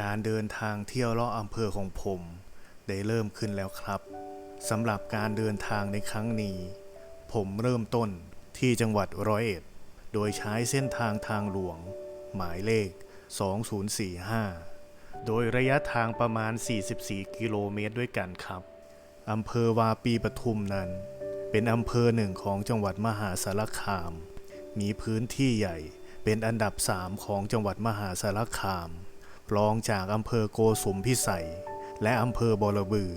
การเดินทางเที่ยวเลาะอำเภอของผม ได้เริ่มขึ้นแล้วครับสำหรับการเดินทางในครั้งนี้ ผมเริ่มต้นที่จังหวัดร้อยเอ็ด โดยใช้เส้นทางทางหลวง หมายเลข 2045 โดยระยะทางประมาณ 44 กิโลเมตรด้วยกันครับอำเภอวาปีปทุมนั้น เป็นอำเภอหนึ่งของจังหวัดมหาสารคาม มีพื้นที่ใหญ่เป็นอันดับสามของจังหวัดมหาสารคาม รองจากอำเภอโกสุมพิสัย และอำเภอบอระบือ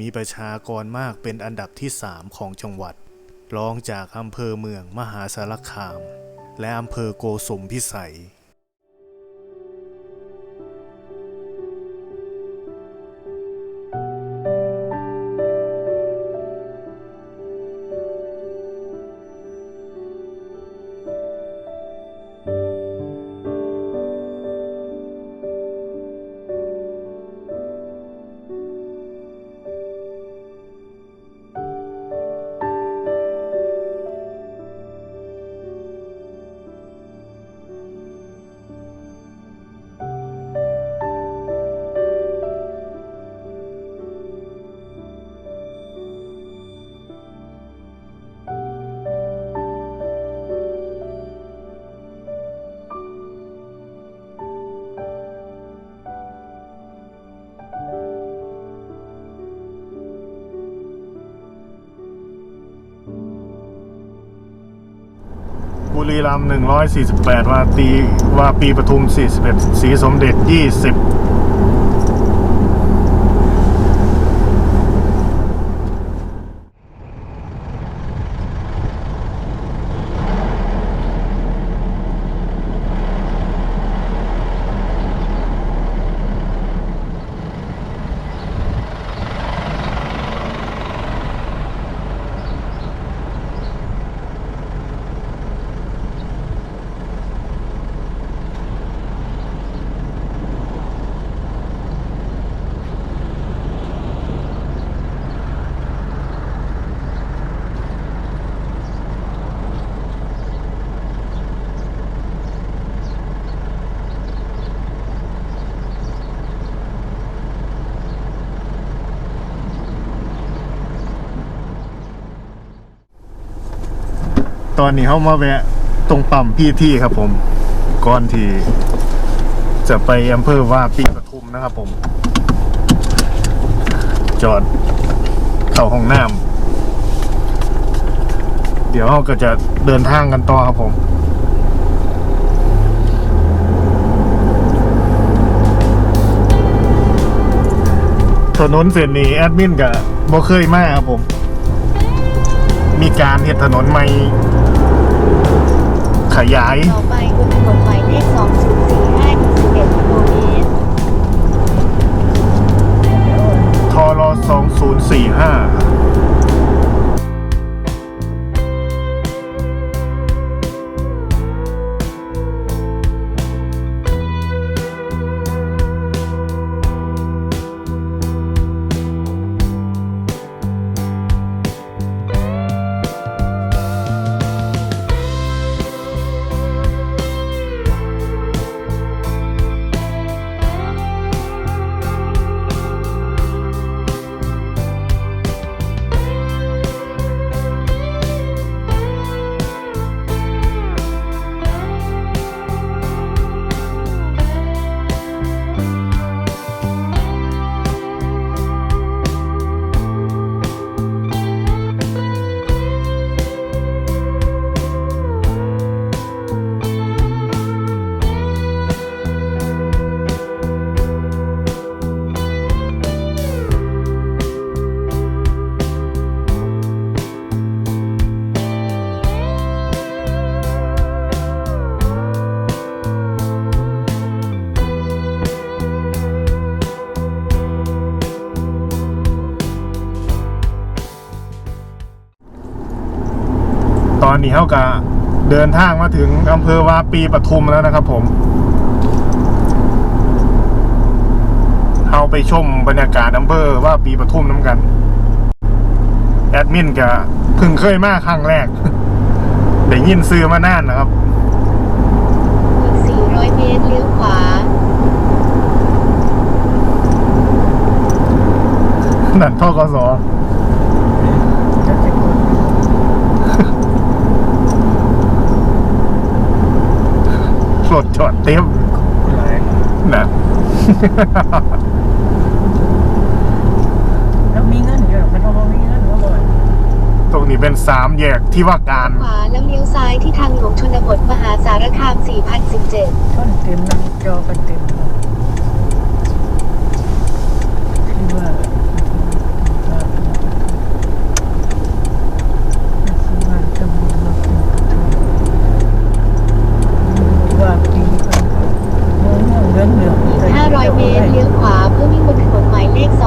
มีประชากรมากเป็นอันดับที่สามของจังหวัด รองจากอำเภอเมืองมหาสารคาม และอำเภอโกสุมพิสัย รีรัมย์148 วาตีวาปีปทุม 41 สีสมเด็จ 20 ตอนนี้เข้ามาแวะตรงปั๊มพี่ที่ครับผม ก่อนที่จะไปอำเภอว่าปีปทุมนะครับผม จอดเข้าห้องน้ำเดี๋ยวเราก็จะเดินทางกันต่อครับผมถนนเส้นนี้แอดมินกับบ่เคยมาครับผม มีการเห็ดถนนใหม่ ขยาย ต่อไปบนถนนหมายเลข2045อีก11กิโลเมตรทอรอ2045 ตอนนี้เท่ากับเดินทางมาถึงอำเภอวาปีปทุมแล้วนะครับผมเราไปชมบรรยากาศอำเภอว่าปีปทุมน้ำกัน แอดมินก็เพิ่งเคยมาครั้งแรกได้ยินซื้อมานานนะครับ400เมตรเลี้ยวขวา นั่นท่อกสอ แล้วมีเงินอยู่หรอกมันต้องมีเงินก็บ่อยตรงนี้เป็นสามแยกที่ว่าการ ขวาแล้วเลี้ยวซ้ายที่ทางหลวงชนบทมหาสารคาม 4017ต้นเต็มนะจอกันเต็มนะที่ว่าว่าจะบุญมาเป็นว่าปีกันโง่โง่เรื่องเรื่อง อีก 500 เมตร เลี้ยวขวาเพื่อวิ่งบนถนนหมายเลข 2045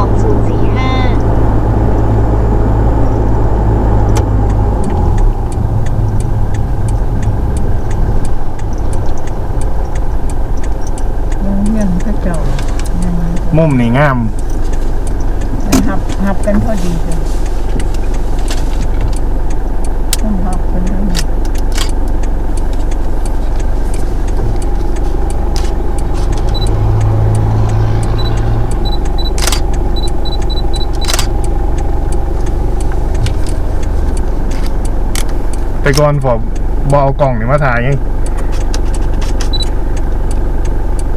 โง่เรื่องพระเจ้ายังไง มุมนี่งามหับหับกันพอดีเลยต้องหับกันทั้งหมดแต่ก่อนผมบเอากล่องนี่มาถ่ายไง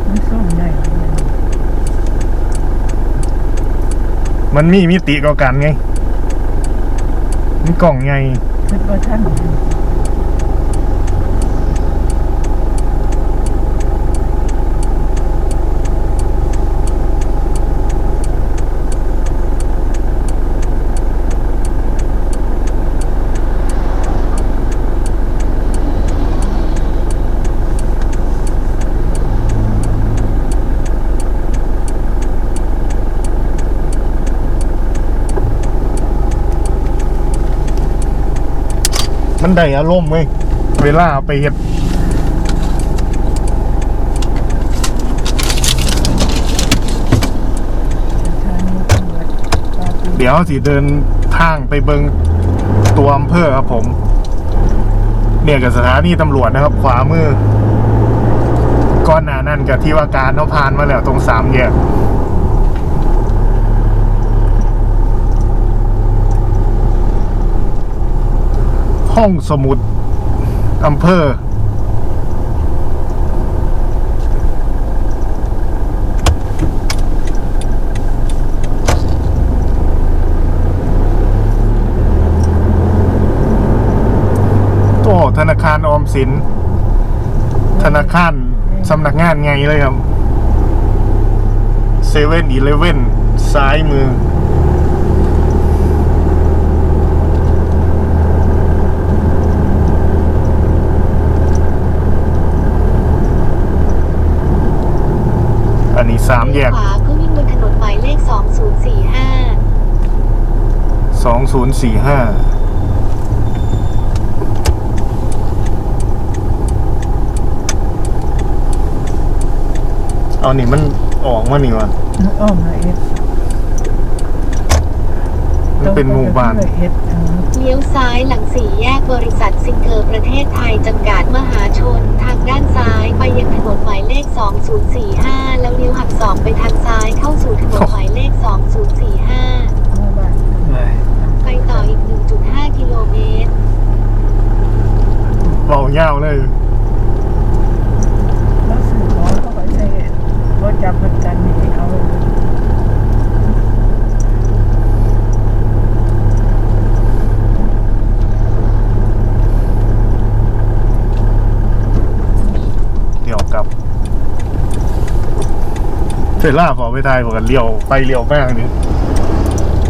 มันส้มได้เนี่ย มันมีมิติกว่ากันไงมันกล่องไง เป็นเว่าท่าน มันได้อารมณ์เว้ยเวลาเอาไปเฮ็ดเดี๋ยวสิเดินทางไปเบิงตัวอำเภอครับผม เนี่ยกับสถานีตำรวจนะครับ ขวามือ ก้อนหนานั่นกับที่ว่าการเขาผ่านมาแล้วตรงสามแยก ห้องสมุดอำเภอ โอ้ธนาคารออมสิน ธนาคารสำนักงานไงเลยครับเซเว่นอีเลเว่นซ้ายมือ อันนี้สามแยเลี้ยกวขวาเพื่อวิ่งบนถนนหมายเลข 2045 สองศูนย์สี่ห้าเอานี่มันออกมานี่วะอ้อมละเอ็ด มันเป็นหมู่บ้านละเอ็ดเออเลี้ยวซ้ายหลังสี่แยกบริษัทซิงเกอร์ประเทศไทยจำกัดมหาชน ทางด้านซ้ายไปยังถนนหมายเลข 2045 แล้วเลี้ยวหักศอกไปทางซ้ายเข้าสู่ถนนหมายเลข 2045หมู่บ้านไปต่ออีก 1.5 กิโลเมตรเบาเงาวเลยแล้วสื่อของเขาก็ใช้รถจับมันกันนี่เอา เลี้ยวกลับ เทล่าพอไปทายบอกกันเลี้ยวไปเลี้ยวแม่งนี่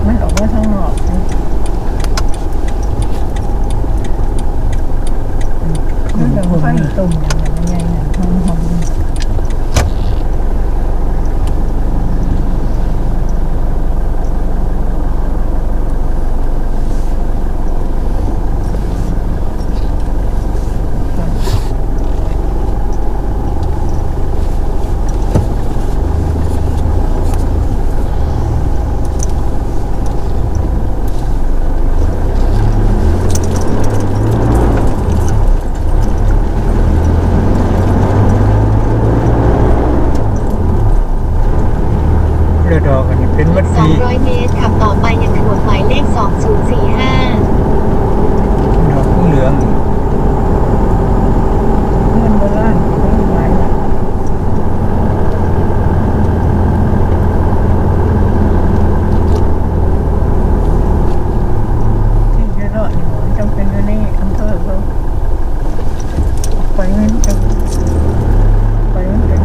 มันออกมาทางนอกนะมันจะไฟตุ่มอย่างนั้นยังไงนะหอมหอม ดอกอันนี้เป็นวัดดี200 เมตรขับต่อไปยังถนนหมายเลข 2045 ดอกเหลือง เงินโบราณไม่มีไว้ละที่จะรอดนี่หมอจำเป็นอยู่ในอำเภอเขาออกไปเงินจะไปมันเป็น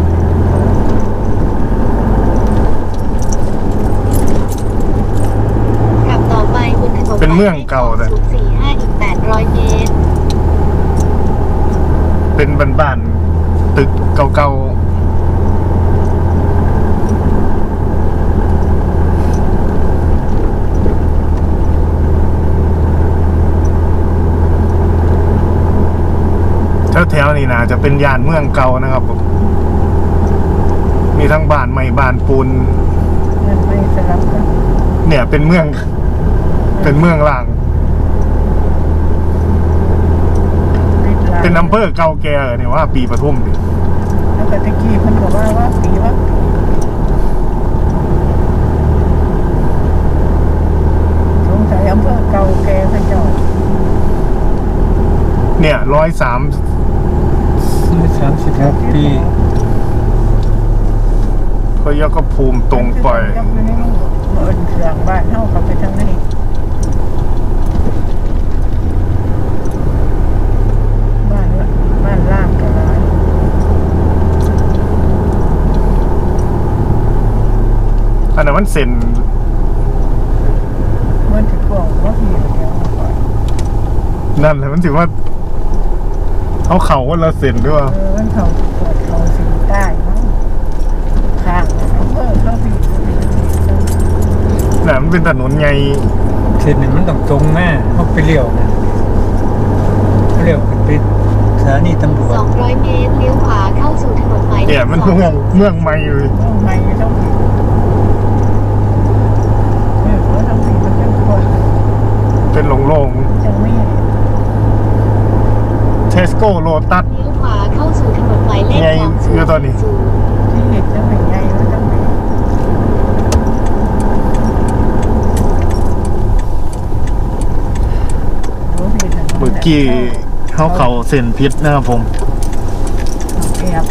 ขับต่อไปบ นถนนเป็นเมืองเก่าเลย2045อีก800เมตรเป็นบ้านๆตึกเก่าๆแถวๆนี่นะจะเป็นย่านเมืองเก่านะครับผมมีทั้งบ้านใหม่บ้านปูนเงินไม่สลับกันเนี่ยเป็นเมือง เป็นเมืองล่าง เป็นอำเภอเก่าแก่เนี่ยว่า ปีปทุมดิแล้วก็ตะกี้เพิ่นก็ว่าว่าปีว่าสงสัยอำเภอเก่าแก่พระเจ้าเนี่ยร้อยสามสามสิบหกปีพยกภูมิตรงไปยับอยู่ในนู้นเอิ้นเครื่องบ้านเฮาเข้าไปทางนี้บ้านละบ้านล่างก็หลาย อั นนั้นมันเซ็นมันสิกว้างบ่พี่เดียวก่อนนั่นแหละมันถือว่าเขาเขาว่าเราเซ็นด้วยเออมันเขาเปิดเขาสิใต้มั้งข้างอำเภอเขาพี่ก็มีที่เออน่ะมันเป็นถนนไงเส้นนี้มันต้องตรงแม่เขาไปเลี้ยวนะเขาเลี้ยวขึ้นไปสถานีตำรวจ200 เมตร เลี้ยวขวาเข้าสู่ถนนหมายเลเนี่ยขมันเมืองเมืองใหม่เลยต้องไม่ต้องผิดเออเขาต้องผิดมันเป็นคน เป็นหลงโลงจังไม่เทสโก้โลตัสเลี้ยวขวาเข้าสู่ถนนหมายเลขไงอยู่ตอนนี้2040ที่เห็นจังไม่ไงมันจังไม่รู้ผิดะเมื่อกี้เขาเขาเซ็นพิษนะครับผมแอบ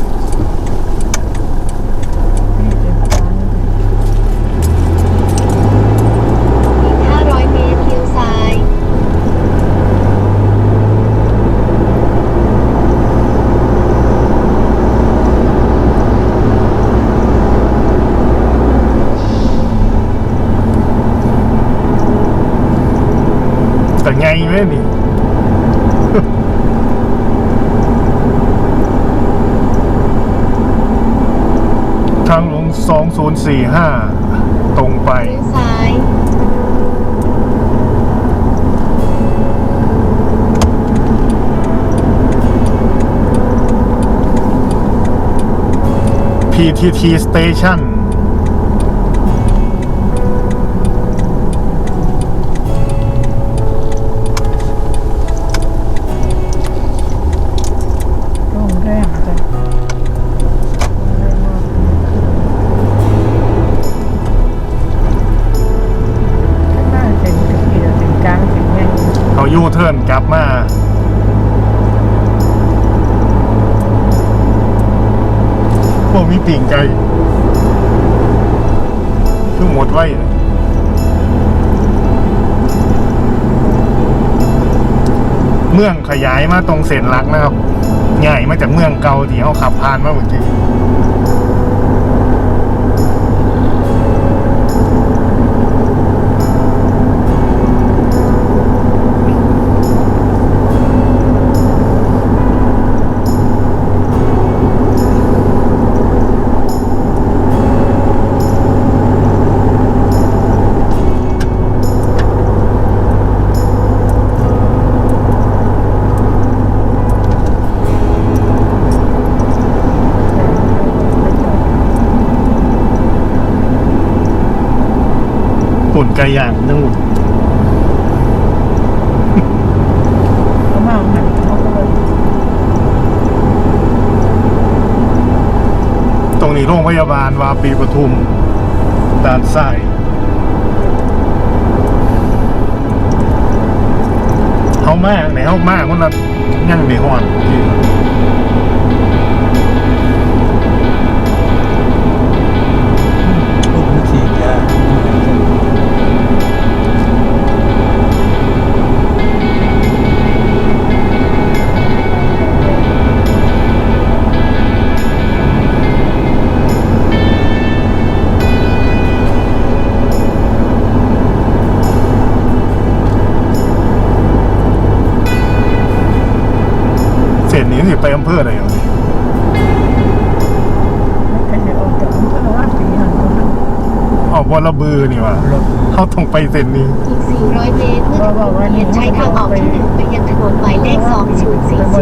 นี่เป็นตอน อีก 500 เมตร เลี้ยวซ้าย แต่ไงแม่นี่ ทางหลวง 2045ตรงไป เลี้ยวซ้าย PTT Station โมีปิ่งไก่คือหมดไว้เมืองขยายมาตรงเส้นหลักนะครับใหญ่มาจากเมืองเก่าที่เขาขับผ่านมาเมื่อกี้ หุ่นไก่ย่างนั่งหนมาเอาหนัเอาเลยตรงนี้โรงพยาบาลวาปีปทุมด้านซ้ายเฮามากไหนเฮามากมันละยั่งในห้อน นี่ว่ะรถเขาต้องไปเส้นนี้อีก 400 เมตรเมื่อถึงวงเวียนใช้ทางออกที่หนึ่งไปยังถนนหมายเลข 2040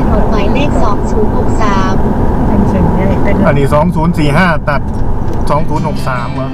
ถนนหมายเลข 2063เป็นเส้นใหญ่เป็นอันนี้สองศูนย์สี่ห้าตัดสองศูนย์หกสามวะ